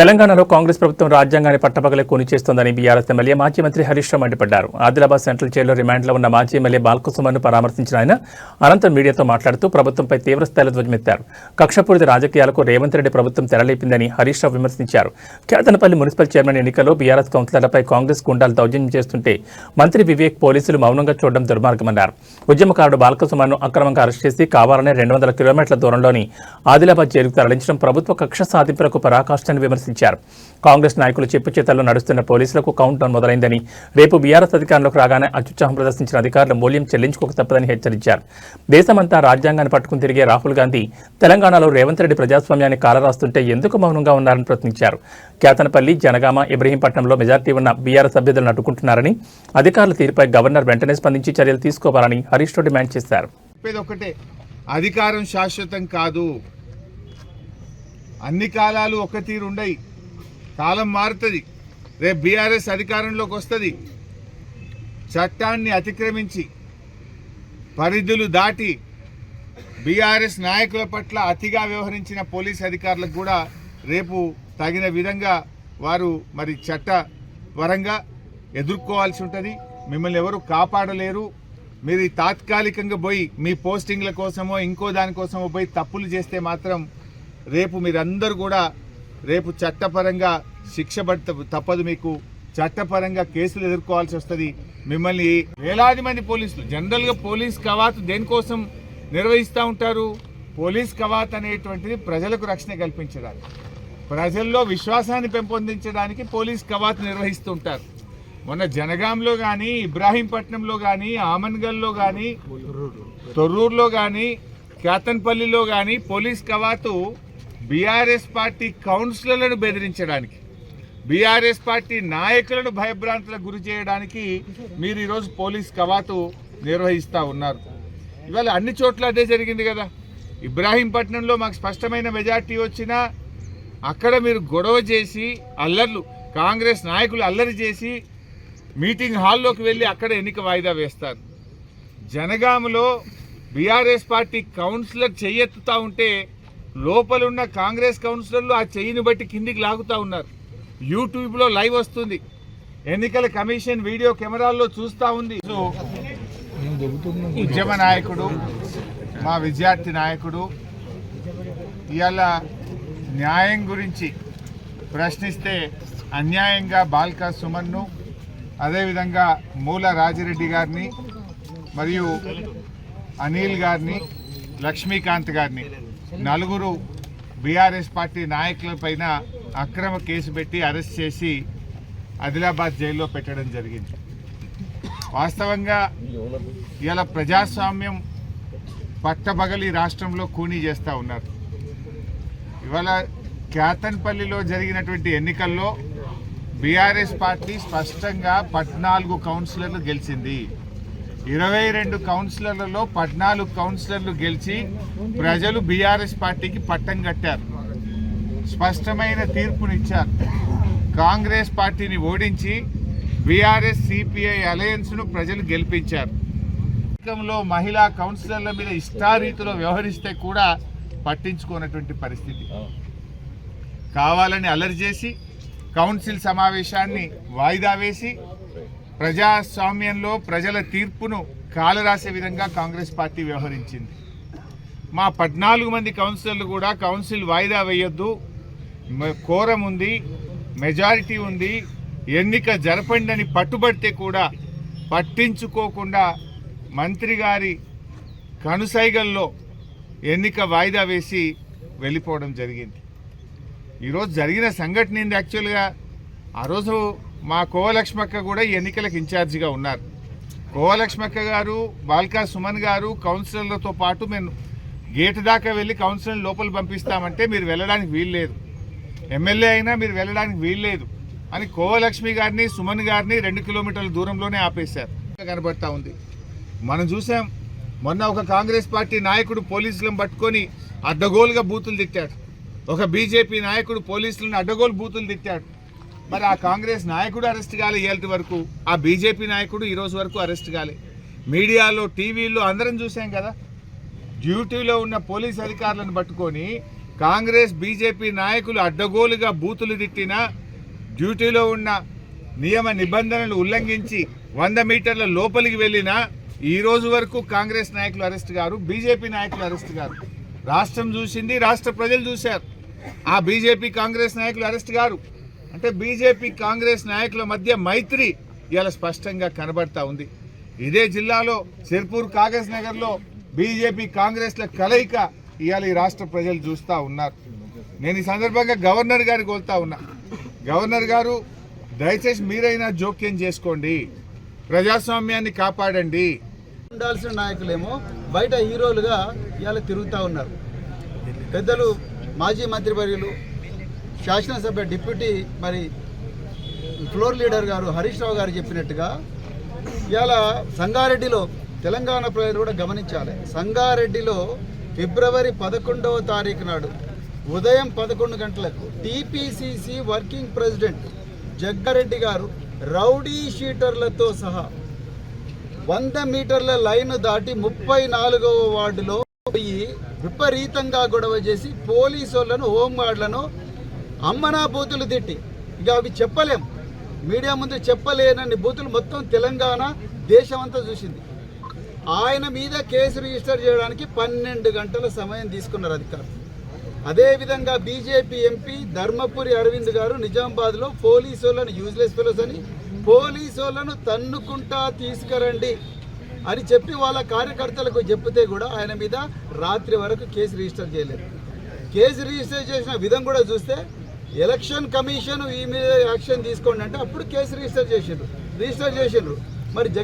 తెలంగాణలో కాంగ్రెస్ ప్రభుత్వం రాజ్యాంగాన్ని పట్టపగలే కొని చేస్తుందని బీఆర్ఎస్ ఎమ్మెల్యే మాజీ మంత్రి హరీష్ రావు మండిపడ్డారు. ఆదిలాబాద్ సెంట్రల్ జైల్లో రిమాండ్లో ఉన్న మాజీ ఎమ్మెల్యే బాల్కుసుమన్ను పరామర్శించిన ఆయన అనంతరం మీడియాతో మాట్లాడుతూ ప్రభుత్వంపై తీవ్రస్థాయిలో ధ్వజమెత్తారు. కక్షపూరిత రాజకీయాలకు రేవంత్ రెడ్డి ప్రభుత్వం తెరలేపిందని హరీష్ రావు విమర్శించారు. కేతనపల్లి మున్సిపల్ చైర్మన్ ఎన్నికల్లో బీఆర్ఎస్ కౌన్సిలర్లపై కాంగ్రెస్ గుండాలు దౌర్జన్యం చేస్తుంటే మంత్రి వివేక్ పోలీసులు మౌనంగా చూడడం దుర్మార్గమన్నారు. ఉద్యమకారుడు బాల్కసుమన్ను అక్రమంగా అరెస్ట్ చేసి కావాలనే రెండు వందల కిలోమీటర్ల దూరంలోని ఆదిలాబాద్ జైలుకు తరలించడం ప్రభుత్వ కక్ష సాధింపులకు పరాకాష్ఠని విమర్శించారు. కాంగ్రెస్ నాయకులు చెప్పు చేతల్లో నడుస్తున్న పోలీసులకు కౌంట్ డౌన్ మొదలైందని రేపు బీఆర్ఎస్ అధికారంలోకి రాగానే అత్యుత్సాహం ప్రదర్శించిన అధికారులు మూల్యం చెల్లించుకోక తప్పదని హెచ్చరించారు. దేశమంతా రాజ్యాంగాన్ని పట్టుకుని తిరిగే రాహుల్ గాంధీ తెలంగాణలో రేవంత్ రెడ్డి ప్రజాస్వామ్యాన్ని కాలరాస్తుంటే ఎందుకు మౌనంగా ఉన్నారని ప్రశ్నించారు. కేతనపల్లి జనగామ ఇబ్రహీంపట్నంలో మెజార్టీ ఉన్న బీఆర్ఎస్ అభ్యర్థులను అడ్డుకుంటున్నారని అధికారుల తీరుపై గవర్నర్ వెంటనే స్పందించి చర్యలు తీసుకోవాలని హరీష్ రావు డిమాండ్ చేశారు. అధికారం శాశ్వతం కాదు. అన్ని కాలాలు ఒక తీరు ఉండయి కాలం మారుతుంది. రేపు బీఆర్ఎస్ అధికారంలోకి వస్తుంది. చట్టాన్ని అతిక్రమించి పరిధులు దాటి బీఆర్ఎస్ నాయకుల పట్ల అతిగా వ్యవహరించిన పోలీస్ అధికారులకు కూడా రేపు తగిన విధంగా వారు మరి చట్ట పరంగా ఎదుర్కోవాల్సి ఉంటుంది. మిమ్మల్ని ఎవరు కాపాడలేరు. మీరు తాత్కాలికంగా పోయి మీ పోస్టింగ్ల కోసమో ఇంకో దానికోసమో పోయి తప్పులు చేస్తే మాత్రం రేపు మీరందరూ కూడా రేపు చట్టపరంగా శిక్ష తప్పదు మీకు. చట్టపరంగా కేసులు ఎదుర్కోవాల్సి వస్తుంది. మిమ్మల్ని వేలాది మంది పోలీసులు జనరల్గా పోలీస్ కవాతు దేనికోసం నిర్వహిస్తూ ఉంటారు? పోలీస్ కవాత్ అనేటువంటిది ప్రజలకు రక్షణ కల్పించడానికి. ప్రజల్లో విశ్వాసాన్ని పెంపొందించడానికి పోలీస్ కవాత్ నిర్వహిస్తుంటారు మొన్న జనగాంలో కానీ ఇబ్రాహీంపట్నంలో కానీ ఆమన్గల్లో కానీ తొర్రూరులో కానీ కేతన్పల్లిలో కానీ పోలీస్ కవాతు బీఆర్ఎస్ పార్టీ కౌన్సిలర్లను బెదిరించడానికి బీఆర్ఎస్ పార్టీ నాయకులను భయభ్రాంతులకు గురి చేయడానికి మీరు ఈరోజు పోలీస్ కవాతు నిర్వహిస్తూ ఉన్నారు. ఇవాళ అన్ని చోట్ల అదే జరిగింది కదా. ఇబ్రాహీంపట్నంలో మాకు స్పష్టమైన మెజార్టీ వచ్చినా అక్కడ మీరు గొడవ చేసి అల్లర్లు కాంగ్రెస్ నాయకులు అల్లరి చేసి మీటింగ్ హాల్లోకి వెళ్ళి అక్కడ ఎన్నిక వాయిదా వేస్తారు. జనగామలో బీఆర్ఎస్ పార్టీ కౌన్సిలర్ చెయ్యెత్తుతా ఉంటే లోపలున్న కాంగ్రెస్ కౌన్సిలర్లు ఆ చెయ్యిని బట్టి కిందికి లాగుతూ ఉన్నారు. యూట్యూబ్లో లైవ్ వస్తుంది. ఎన్నికల కమిషన్ వీడియో కెమెరాల్లో చూస్తూ ఉంది. సో, ఉద్యమ నాయకుడు మా విద్యార్థి నాయకుడు ఇవాళ న్యాయం గురించి ప్రశ్నిస్తే అన్యాయంగా బాల్కా సుమన్ను అదేవిధంగా మూల రాజిరెడ్డి గారిని మరియు అనిల్ గారిని లక్ష్మీకాంత్ గారిని. నలుగురు బీఆర్ఎస్ పార్టీ నాయకులపైన అక్రమ కేసు పెట్టి అరెస్ట్ చేసి ఆదిలాబాద్ జైల్లో పెట్టడం జరిగింది. వాస్తవంగా ఇలా ప్రజాస్వామ్యం పట్టబగలి రాష్ట్రంలో కూనీ చేస్తూ ఉన్నారు. ఇవాళ క్యాతన్పల్లిలో జరిగినటువంటి ఎన్నికల్లో బీఆర్ఎస్ పార్టీ స్పష్టంగా పద్నాలుగు కౌన్సిలర్లు గెలిచింది. ఇరవై రెండు కౌన్సిలర్లలో పద్నాలుగు కౌన్సిలర్లు గెలిచి ప్రజలు బీఆర్ఎస్ పార్టీకి పట్టం కట్టారు. స్పష్టమైన తీర్పునిచ్చారు. కాంగ్రెస్ పార్టీని ఓడించి బీఆర్ఎస్ సిపిఐ అలయన్స్ను ప్రజలు గెలిపించారు. లో మహిళా కౌన్సిలర్ల మీద ఇష్టారీతిలో వ్యవహరిస్తే కూడా పట్టించుకోనటువంటి పరిస్థితి. కావాలని అలరి చేసి కౌన్సిల్ సమావేశాన్ని వాయిదా వేసి ప్రజాస్వామ్యంలో ప్రజల తీర్పును కాలరాసే విధంగా కాంగ్రెస్ పార్టీ వ్యవహరించింది. మా పద్నాలుగు మంది కౌన్సిలర్లు కూడా కౌన్సిల్ వాయిదా వేయొద్దు. కోరం ఉంది మెజారిటీ ఉంది ఎన్నిక జరపండి పట్టుబడితే కూడా పట్టించుకోకుండా మంత్రి గారి కనుసైగల్లో ఎన్నిక వాయిదా వేసి వెళ్ళిపోవడం జరిగింది. ఈరోజు జరిగిన సంఘటన ఏంది యాక్చువల్గా ఆ రోజు మా కోవలక్ష్మక్క కూడా ఎన్నికలకు ఇన్ఛార్జిగా ఉన్నారు. కోవలక్ష్మక్క గారు బాల్కా సుమన్ గారు కౌన్సిలర్లతో పాటు మేము గేటు దాకా వెళ్ళి కౌన్సిలర్ లోపల పంపిస్తామంటే మీరు వెళ్ళడానికి వీల్లేదు ఎమ్మెల్యే అయినా మీరు వెళ్ళడానికి వీల్లేదు అని కోవలక్ష్మి గారిని సుమన్ గారిని రెండు కిలోమీటర్ల దూరంలోనే ఆపేశారు. కనబడతా ఉంది. మనం చూసాం మొన్న ఒక కాంగ్రెస్ పార్టీ నాయకుడు పోలీసులను పట్టుకొని అడ్డగోలుగా బూతులు తిట్టాడు. ఒక బీజేపీ నాయకుడు పోలీసులను అడ్డగోలు బూతులు తిట్టాడు. మరి ఆ కాంగ్రెస్ నాయకుడు అరెస్ట్ కాలే ఇవాళ వరకు ఆ బీజేపీ నాయకుడు ఈరోజు వరకు అరెస్ట్ కాలే. మీడియాలో టీవీలో అందరం చూసాం కదా. డ్యూటీలో ఉన్న పోలీస్ అధికారులను పట్టుకొని కాంగ్రెస్ బీజేపీ నాయకులు అడ్డగోలుగా బూతులు తిట్టినా డ్యూటీలో ఉన్న నియమ నిబంధనలు ఉల్లంఘించి వంద మీటర్ల లోపలికి వెళ్ళినా ఈ రోజు వరకు కాంగ్రెస్ నాయకులు అరెస్ట్ గారు బీజేపీ నాయకులు అరెస్ట్ గారు రాష్ట్రం చూసింది రాష్ట్ర ప్రజలు చూశారు. ఆ బీజేపీ కాంగ్రెస్ నాయకులు అరెస్ట్ గారు అంటే బీజేపీ కాంగ్రెస్ నాయకుల మధ్య మైత్రి ఇలా స్పష్టంగా కనబడతా ఉంది. ఇదే జిల్లాలో సిర్పూర్ కాగజ్ నగర్లో బీజేపీ కాంగ్రెస్ల కలయిక ఇవాళ ఈ రాష్ట్ర ప్రజలు చూస్తూ ఉన్నారు. నేను ఈ సందర్భంగా గవర్నర్ గారికి కోరుతా ఉన్నా. గవర్నర్ గారు దయచేసి మీరైనా జోక్యం చేసుకోండి. ప్రజాస్వామ్యాన్ని కాపాడండి. ఉండాల్సిన నాయకులేమో బయట హీరోలుగా ఇవాళ తిరుగుతూ ఉన్నారు. పెద్దలు మాజీ మంత్రివర్యులు శాసనసభ డిప్యూటీ మరి ఫ్లోర్ లీడర్ గారు హరీష్ రావు గారు చెప్పినట్టుగా ఇవాళ సంగారెడ్డిలో తెలంగాణ ప్రజలు కూడా గమనించాలి. సంగారెడ్డిలో ఫిబ్రవరి పదకొండవ తారీఖు నాడు ఉదయం పదకొండు గంటలకు టీపీసీసీ వర్కింగ్ ప్రెసిడెంట్ జగ్గారెడ్డి గారు రౌడీ షీటర్లతో సహా వంద మీటర్ల లైన్ దాటి ముప్పై నాలుగవ వార్డులో పోయి విపరీతంగా గొడవ చేసి పోలీసు వాళ్ళను హోంగార్డులను అమ్మనా బూతులు తిట్టి. ఇక అవి చెప్పలేం. మీడియా ముందు చెప్పలేనని బూతులు మొత్తం తెలంగాణ దేశం అంతా చూసింది. ఆయన మీద కేసు రిజిస్టర్ చేయడానికి పన్నెండు గంటల సమయం తీసుకున్నారు అధికారులు. అదేవిధంగా బీజేపీ ఎంపీ ధర్మపురి అరవింద్ గారు నిజామాబాద్లో పోలీసు వాళ్ళను యూజ్లెస్ ఫెలోస్ అని పోలీసు వాళ్ళను తన్నుకుంటా తీసుకురండి అని చెప్పి వాళ్ళ కార్యకర్తలకు చెప్తే కూడా ఆయన మీద రాత్రి వరకు కేసు రిజిస్టర్ చేయలేదు. కేసు రిజిస్టర్ చేసిన విధం కూడా చూస్తే ఎలక్షన్ కమిషన్ ఈ మీద యాక్షన్ తీసుకోండి అంటే అప్పుడు కేసు రిజిస్టర్ చేసిండ్రు. రిజిస్టర్ చేసిండ్రు. మరి జగన్